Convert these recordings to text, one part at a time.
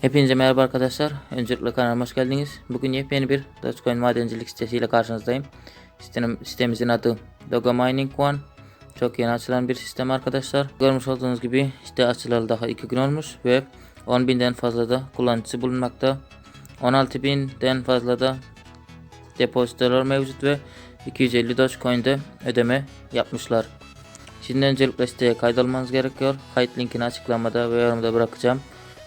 Hepinize merhaba arkadaşlar. Öncelikle kanalıma hoş geldiniz. Bugün yepyeni bir Dogecoin madencilik sitesiyle karşınızdayım. Sitem, sitemizin adı Dogo Mining One. Çok yeni açılan bir sistem arkadaşlar. Görmüş olduğunuz gibi site açılalı daha 2 gün olmuş ve 10.000'den fazla da kullanıcısı bulunmakta. 16.000'den fazla da depozitolar mevcut ve 250 Dogecoin'de ödeme yapmışlar. Şimdi öncelikle siteye kaydolmanız gerekiyor. Kayıt linkini açıklamada ve yorumda bırakacağım.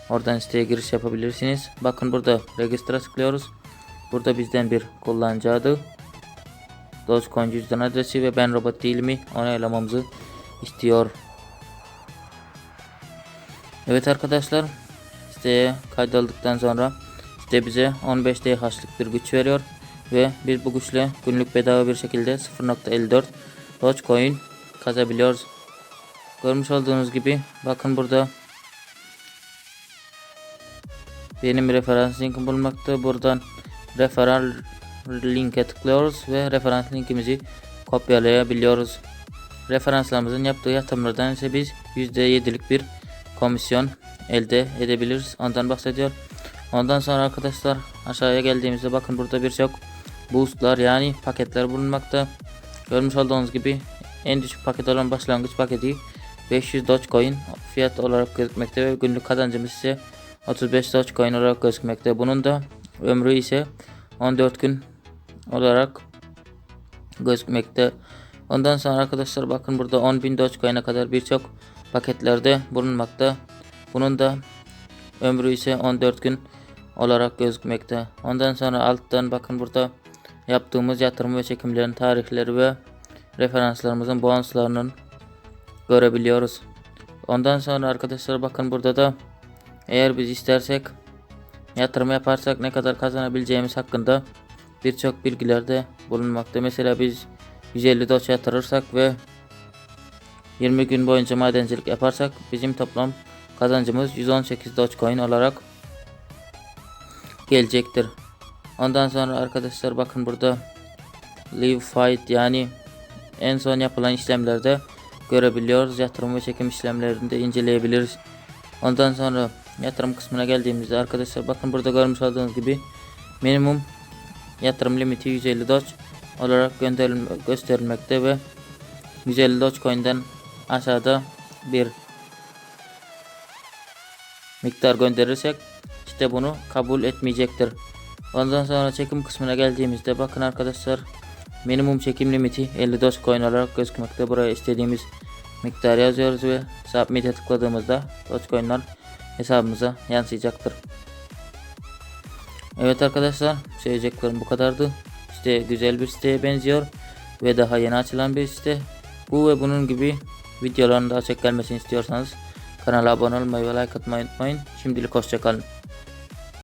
Oradan siteye giriş yapabilirsiniz. Bakın burada register'a tıklıyoruz. Burada bizden bir kullanıcı adı, Dogecoin cüzdan adresi ve ben robot değil mi onaylamamızı istiyor. Evet arkadaşlar siteye kaydolduktan sonra site bize 15 DH'lık bir güç veriyor ve biz bu güçle günlük bedava bir şekilde 0.54 Dogecoin kazabiliyoruz. Görmüş olduğunuz gibi bakın burada benim referans linkim bulunmakta. Buradan referral linke tıklıyoruz ve referans linkimizi kopyalayabiliyoruz. Referanslarımızın yaptığı yatırımlardan ise biz %7'lik bir komisyon elde edebiliriz. Ondan bahsediyor. Ondan sonra arkadaşlar aşağıya geldiğimizde bakın burada birçok boostlar yani paketler bulunmakta. Görmüş olduğunuz gibi en düşük paket olan başlangıç paketi 500 Dogecoin fiyat olarak gözükmekte ve günlük kazancımız ise 35 Dogecoin olarak gözükmekte. Bunun da ömrü ise 14 gün olarak gözükmekte. Ondan sonra arkadaşlar bakın burada 10.000 Dogecoin'e kadar birçok paketlerde bulunmakta. Bunun da ömrü ise 14 gün olarak gözükmekte. Ondan sonra alttan bakın burada yaptığımız yatırım ve çekimlerin tarihleri ve referanslarımızın bonuslarının görebiliyoruz. Ondan sonra arkadaşlar bakın burada da eğer biz istersek yatırım yaparsak ne kadar kazanabileceğimiz hakkında birçok bilgiler de bulunmakta. Mesela biz 150 doç yatırırsak ve 20 gün boyunca madencilik yaparsak bizim toplam kazancımız 118 Dogecoin olarak gelecektir. Ondan sonra arkadaşlar bakın burada Live Fight yani en son yapılan işlemlerde görebiliyoruz. Yatırım ve çekim işlemlerini de inceleyebiliriz. Ondan sonra yatırım kısmına geldiğimizde arkadaşlar bakın burada görmüş olduğunuz gibi minimum yatırım limiti 150 Doge olarak gösterilmekte ve 150 Dogecoin'den aşağıda bir miktar gönderirsek işte bunu kabul etmeyecektir. Ondan sonra çekim kısmına geldiğimizde bakın arkadaşlar minimum çekim limiti 50 Dogecoin olarak gözükmekte. Buraya istediğimiz miktar yazıyoruz ve submit'e tıkladığımızda Dogecoin'lar hesabımıza yansıyacaktır. Evet arkadaşlar söyleyeceklerim bu kadardı. İşte güzel bir siteye benziyor ve daha yeni açılan bir site. Bu ve bunun gibi videoların daha çok gelmesini istiyorsanız kanala abone olmayı ve like atmayı unutmayın. Şimdilik hoşçakalın.